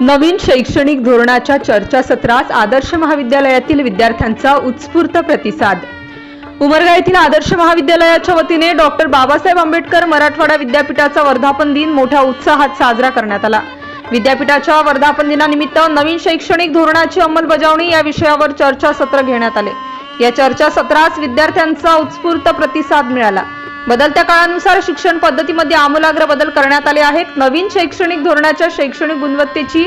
नवीन शैक्षणिक धोरणाच्या चर्चासत्रास आदर्श महाविद्यालयातील विद्यार्थ्यांचा उत्स्फूर्त प्रतिसाद. उमरगा येथील आदर्श महाविद्यालयाच्या वतीने डॉक्टर बाबासाहेब आंबेडकर मराठवाडा विद्यापीठाचा वर्धापन दिन मोठ्या उत्साहात साजरा करण्यात आला. विद्यापीठाच्या वर्धापन दिनानिमित्त नवीन शैक्षणिक धोरणाची अंमलबजावणी या विषयावर चर्चासत्र घेण्यात आले. या चर्चासत्रास विद्यार्थ्यांचा उत्स्फूर्त प्रतिसाद मिळाला. बदलत्या काळानुसार शिक्षण पद्धतीमध्ये आमूलाग्र बदल करण्यात आले आहेत. नवीन शैक्षणिक धोरणाच्या शैक्षणिक गुणवत्तेची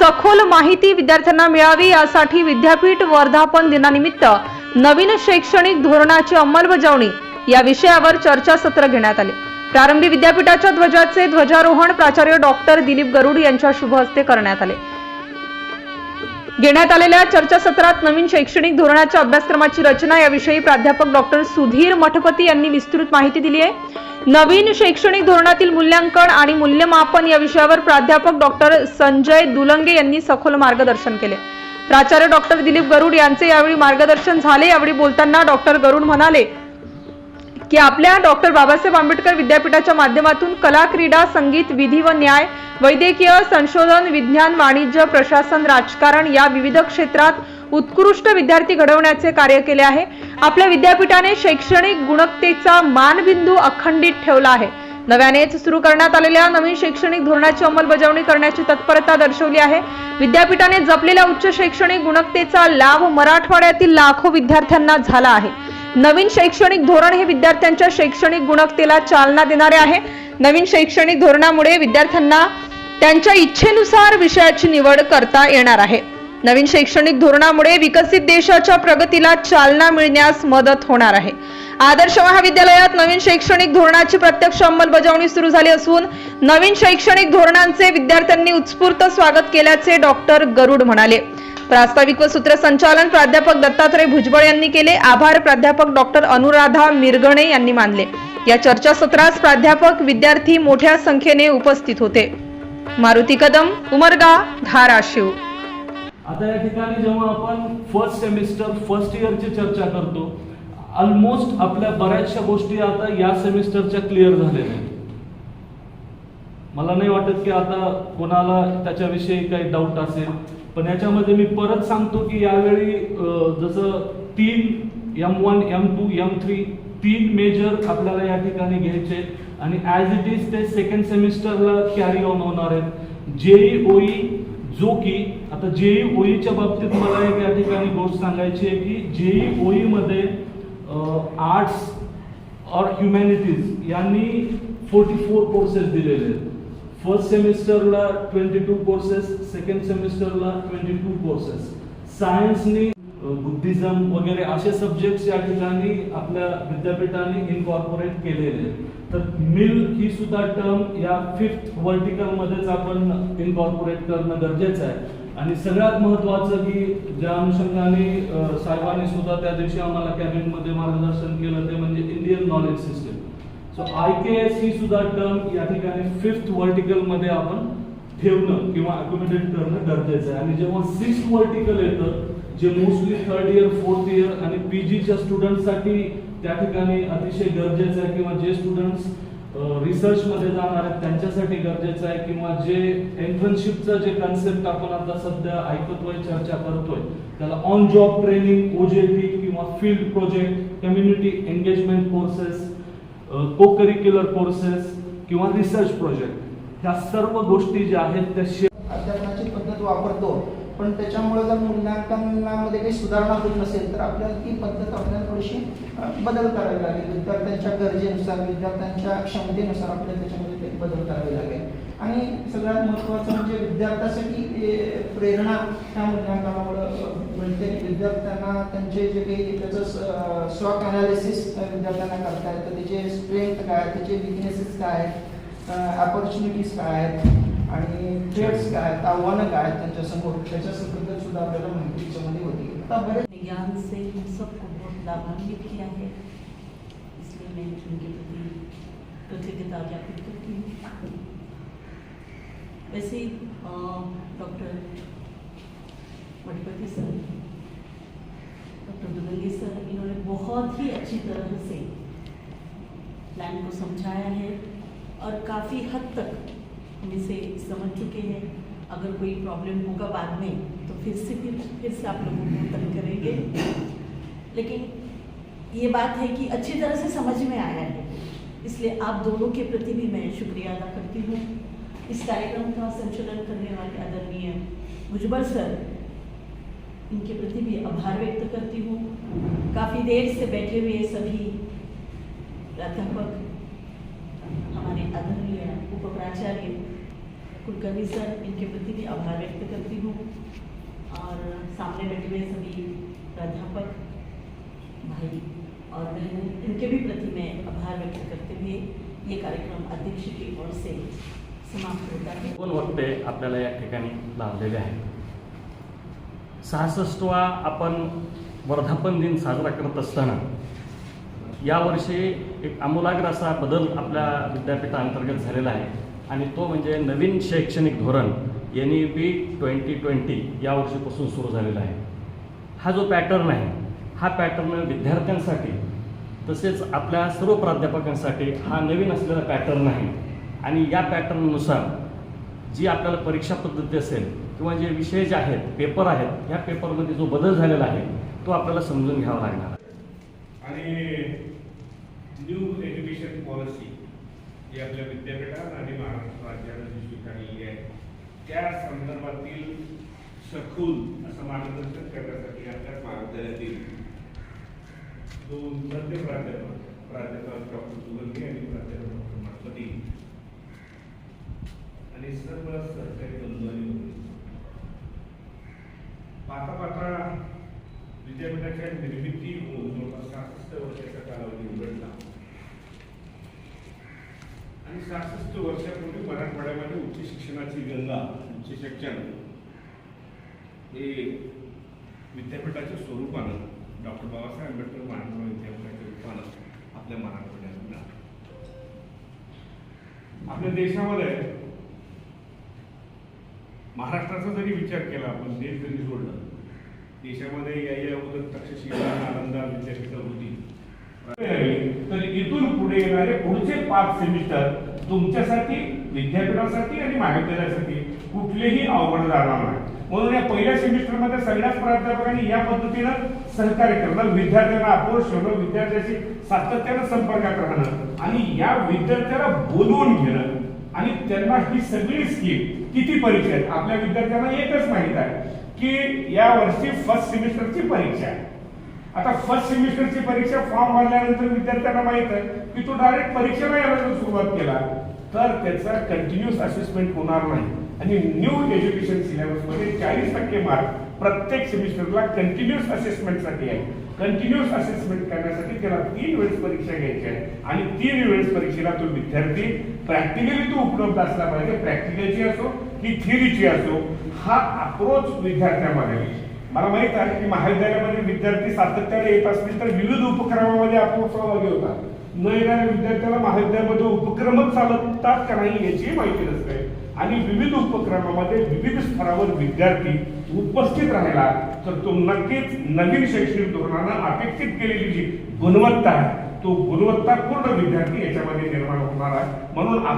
सखोल माहिती विद्यार्थ्यांना मिळावी यासाठी विद्यापीठ वर्धापन दिनानिमित्त नवीन शैक्षणिक धोरणाची अंमलबजावणी या विषयावर चर्चासत्र घेण्यात आले. प्रारंभी विद्यापीठाच्या ध्वजाचे ध्वजारोहण प्राचार्य डॉक्टर दिलीप गरुड यांच्या शुभ हस्ते करण्यात आले. घेण्यात आलेल्या चर्चासत्रात नवीन शैक्षणिक धोरणाच्या अभ्यासक्रमाची रचना याविषयी प्राध्यापक डॉक्टर सुधीर मठपती यांनी विस्तृत माहिती दिली आहे. नवीन शैक्षणिक धोरणातील मूल्यांकन आणि मूल्यमापन या विषयावर प्राध्यापक डॉक्टर संजय दुलंगे यांनी सखोल मार्गदर्शन केले. प्राचार्य डॉक्टर दिलीप गरुड यांचे यावेळी मार्गदर्शन झाले. यावेळी बोलताना डॉक्टर गरुड म्हणाले की आपल्या डॉक्टर बाबासाहेब आंबेडकर विद्यापीठाच्या माध्यमातून कला क्रीडा संगीत विधी व न्याय वैद्यकीय संशोधन विज्ञान वाणिज्य प्रशासन राजकारण या विविध क्षेत्रात उत्कृष्ट विद्यार्थी घडवण्याचे कार्य केले आहे. आपल्या विद्यापीठाने शैक्षणिक गुणवत्तेचा मानबिंदू अखंडित ठेवला आहे. नव्यानेच सुरू करण्यात आलेल्या नवीन शैक्षणिक धोरणाची अंमलबजावणी करण्याची तत्परता दर्शवली आहे. विद्यापीठाने जपलेल्या उच्च शैक्षणिक गुणवत्तेचा लाभ मराठवाड्यातील लाखो विद्यार्थ्यांना झाला आहे. नवीन शैक्षणिक धोरण हे विद्यार्थ्यांच्या शैक्षणिक गुणवत्तेला चालना देणारे आहे. नवीन शैक्षणिक धोरणामुळे विद्यार्थ्यांना त्यांच्या इच्छेनुसार विषयाची निवड करता येणार आहे. नवीन शैक्षणिक धोरणामुळे विकसित देशाच्या प्रगतीला चालना मिळण्यास मदत होणार आहे. आदर्श महाविद्यालयात नवीन शैक्षणिक धोरणाची प्रत्यक्ष अंमलबजावणी सुरू झाली असून नवीन शैक्षणिक धोरणांचे विद्यार्थ्यांनी उत्स्फूर्त स्वागत केल्याचे डॉक्टर गरुड म्हणाले. प्रास्ताविक व सूत्रसंचालन प्राध्यापक दत्तात्रय भुजबळ यांनी केले. आभार प्राध्यापक डॉक्टर अनुराधा मिरगणे यांनी मानले. या चर्चासत्रास प्राध्यापक विद्यार्थी मोठ्या संख्येने उपस्थित होते. मारुती कदम उमरगा धाराशिव. आता या ठिकाणी जेव्हा आपण फर्स्ट सेमिस्टर फर्स्ट इयरची चर्चा करतो ऑलमोस्ट आपल्या बऱ्याचशा गोष्टी आता या सेमिस्टरच्या क्लिअर झालेल्या आहेत. मला नाही वाटत की आता कोणाला त्याच्याविषयी काही डाऊट असेल. पण याच्यामध्ये मी परत सांगतो की यावेळी जसं तीन M one M two M three तीन मेजर आपल्याला या ठिकाणी घ्यायचे आहेत. आणि ॲज इट इज ते सेकंड सेमिस्टरला कॅरी ऑन होणार आहेत. जेई ओई जो की आता जेई ओईच्या बाबतीत मला एक या ठिकाणी गोष्ट सांगायची आहे की जेई ओईमध्ये आर्ट्स और ह्युमॅनिटीज यांनी फोर्टी फोर कोर्सेस दिलेले आहेत. फर्स्ट सेमिस्टरला ट्वेंटी टू कोर्सेस सेकंड सेमिस्टरला ट्वेंटी टू कोर्सेस सायन्सनी बुद्धिझम वगैरे असे सब्जेक्ट्स या ठिकाणी आपल्या विद्यापीठाने इनकॉर्पोरेट केलेले तर मिल ही सुद्धा टर्म या फिफ्थ वर्टिकल मध्येच आपण इनकॉर्पोरेट करणं गरजेचं आहे. आणि सगळ्यात महत्वाचं की ज्या अनुषंगाने uh, साहेबांनी सुद्धा त्या दिवशी आम्हाला कॅबिनेटमध्ये मार्गदर्शन केलं ते म्हणजे Indian knowledge system so I K S ही सुद्धा टर्म या ठिकाणी फिफ्थ वर्टिकलमध्ये आपण ठेवणं किंवा अकोमोडेट करणं गरजेचं आहे. आणि जेव्हा सिक्स वर्टिकल येतं जे mostly third year fourth year आणि पीजीच्या स्टुडंटसाठी त्या ठिकाणी अतिशय गरजेचं आहे किंवा जे स्टुडंट्स रिसर्च मध्ये जाणार आहेत त्यांच्यासाठी गरजेचं आहे किंवा जे एंट्रन्सशिपचं जे कन्सेप्ट आपण आता सध्या ऐकतोय चर्चा करतोय त्याला ऑन जॉब ट्रेनिंग ओजेटी किंवा field project community engagement courses cocurricular courses किंवा रिसर्च प्रोजेक्ट ह्या सर्व गोष्टी ज्या आहेत त्या शे- अध्यापनाची पद्धत वापरतो पण त्याच्यामुळे जर मूल्यांकनामध्ये काही सुधारणा होत नसेल तर आपल्याला ती पद्धत आपल्याला थोडीशी बदल करावी लागेल. विद्यार्थ्यांच्या गरजेनुसार विद्यार्थ्यांच्या क्षमतेनुसार आपल्याला त्याच्यामध्ये ते बदल करावे लागेल. आणि सगळ्यात महत्त्वाचं म्हणजे विद्यार्थ्यासाठी प्रेरणा त्या मूल्यांकनामुळे अ, विद्यार्थ्यांना त्यांचे जे काही त्याचं स्टॉक अनालिसिस विद्यार्थ्यांना करता तर त्याचे स्ट्रेंथ काय त्याचे विकनेसेस काय आहेत अपॉर्च्युनिटीज काय आहेत आणि थ्रेट्स काय आहेत आव्हानं काय आहेत त्यांच्यासमोर. त्याच्याबद्दल सुद्धा आपल्याला माहिती त्याच्यामध्ये होती. आता बरेच ज्ञान से हम सबको बहुत लाभान्वित किया है इसलिए मैं उनके प्रति कृतज्ञता ज्ञापित करती हूँ वैसे doctor Mathpati sir doctor Dulangi sir इन्होंने बहुत ही अच्छी तरह से प्लान को समझाया है और काफ़ी हद तक हम इसे समझ चुके हैं। अगर कोई प्रॉब्लम होगा बाद में तो फिर से फिर फिर से आप लोगों को तंग करेंगे। लेकिन ये बात है कि अच्छी तरह से समझ में आया है। इसलिए आप दोनों के प्रति भी मैं शुक्रिया अदा करती हूँ। इस कार्यक्रम का संचालन करने वाले आदरणीय भुजबल सर इनके प्रति भी आभार व्यक्त करती हूँ। काफ़ी देर से बैठे हुए सभी प्राध्यापक, हमारे आदरणीय उप प्राचार्य कुलकर्णी सर, इनके प्रति भी आभार व्यक्त करती हूँ। और सामने बैठे हुए सभी प्राध्यापक भाई और बहनें, इनके भी प्रति मैं आभार व्यक्त करते हुए ये कार्यक्रम अध्यक्ष की ओर से समाप्त होता है। सहासष्टवा आपण वर्धापन दिन साजरा करत असताना यावर्षी एक आमूलाग्र असा बदल आपल्या विद्यापीठाअंतर्गत झालेला आहे. आणि तो म्हणजे नवीन शैक्षणिक धोरण N E P twenty twenty या वर्षीपासून सुरू झालेला आहे. हा जो पॅटर्न आहे हा पॅटर्न विद्यार्थ्यांसाठी तसेच आपल्या सर्व प्राध्यापकांसाठी हा नवीन असलेला पॅटर्न आहे. आणि या पॅटर्ननुसार जी आपल्याला परीक्षा पद्धती असेल किंवा जे विषय जे आहेत पेपर आहेत ह्या पेपरमध्ये जो बदल झालेला आहे तो आपल्याला समजून घ्यावा लागणार. आणि न्यू एज्युकेशन पॉलिसी ही आपल्या विद्यापीठात आणि महाराष्ट्र राज्यानं जी स्वीकारलेली आहे त्या संदर्भातील सखोल असं मार्गदर्शन करण्यासाठी आपल्या महाविद्यालयातील दोन तज्ञ प्राध्यापक प्राध्यापक डॉक्टर सुगंधी आणि प्राध्यापक डॉक्टर माधपती आणि सर्व सरकारी बंधू होती भगिनी. विद्यापीठाच्या निर्मिती होऊन जवळपास सहासष्ट वर्षाचा कालावधी उघडला आणि सहासष्ट वर्षापूर्वी मराठवाड्यामध्ये उच्च शिक्षणाची गंगा उच्च शिक्षण हे विद्यापीठाच्या स्वरूपानं डॉक्टर बाबासाहेब आंबेडकर मराठवाडा विद्यापीठाच्या रूपानं आपल्या मराठवाड्यात आपल्या देशामध्ये महाराष्ट्राचा जरी विचार केला आपण देश जरी सोडलं देशामध्ये या या अगोदर तक्षशिला नालंदा विद्यापीठ होती. तर इथून पुढे येणारे पुढचे पाच सेमिस्टर तुमच्यासाठी विद्यापीठासाठी आणि महाविद्यालयासाठी कुठलेही अवघड जाणार नाही. म्हणून या पहिल्या सेमिस्टरमध्ये सगळ्याच प्राध्यापकांनी या पद्धतीनं सहकार्य करणं विद्यार्थ्यांना आपण ठेवणं विद्यार्थ्याशी सातत्यानं संपर्कात राहणं आणि या विद्यार्थ्याला बोलवून घेणं आणि त्यांना ही सगळी स्कीम किती परीक्षा आहेत? आपल्या विद्यार्थ्यांना एकच माहीत आहे की या वर्षी फर्स्ट सेमिस्टरची परीक्षा आहे. आता फर्स्ट सेमिस्टरची परीक्षा फॉर्म भरल्यानंतर विद्यार्थ्यांना माहीत आहे की तो डायरेक्ट परीक्षेला यायला जर सुरुवात केला. तर त्याचा कंटिन्युअस असेसमेंट होणार नाही. आणि न्यू एज्युकेशन सिलेबसमध्ये चाळीस टक्के मार्क प्रत्येक सेमिस्टरला कंटिन्युअस असेसमेंटसाठी आहे. कंटिन्युअस असेसमेंट करण्यासाठी त्याला तीन वेळेस परीक्षा घ्यायची आहे. आणि तीन वेळेस परीक्षेला तो विद्यार्थी प्रॅक्टिकली तो उपलब्ध असला पाहिजे. प्रॅक्टिकलची असो की थिअरीची असो हा अप्रोच विद्यार्थ्यामध्ये मला माहीत आहे की महाविद्यालयामध्ये विद्यार्थी सातत्याने येत असतील तर विविध उपक्रमामध्ये आपण सहभागी होतात. न येणाऱ्या विद्यार्थ्याला महाविद्यालयामध्ये उपक्रमच चालतात का नाही याची माहिती नसते. आणि विविध उपक्रमामध्ये विविध स्तरावर विद्यार्थी उपस्थित राहिला तर तो नक्कीच नवीन शैक्षणिक धोरणानं अपेक्षित केलेली जी गुणवत्ता आहे तो गुणवत्तापूर्ण विद्यार्थी याच्यामध्ये निर्माण होणार आहे. म्हणून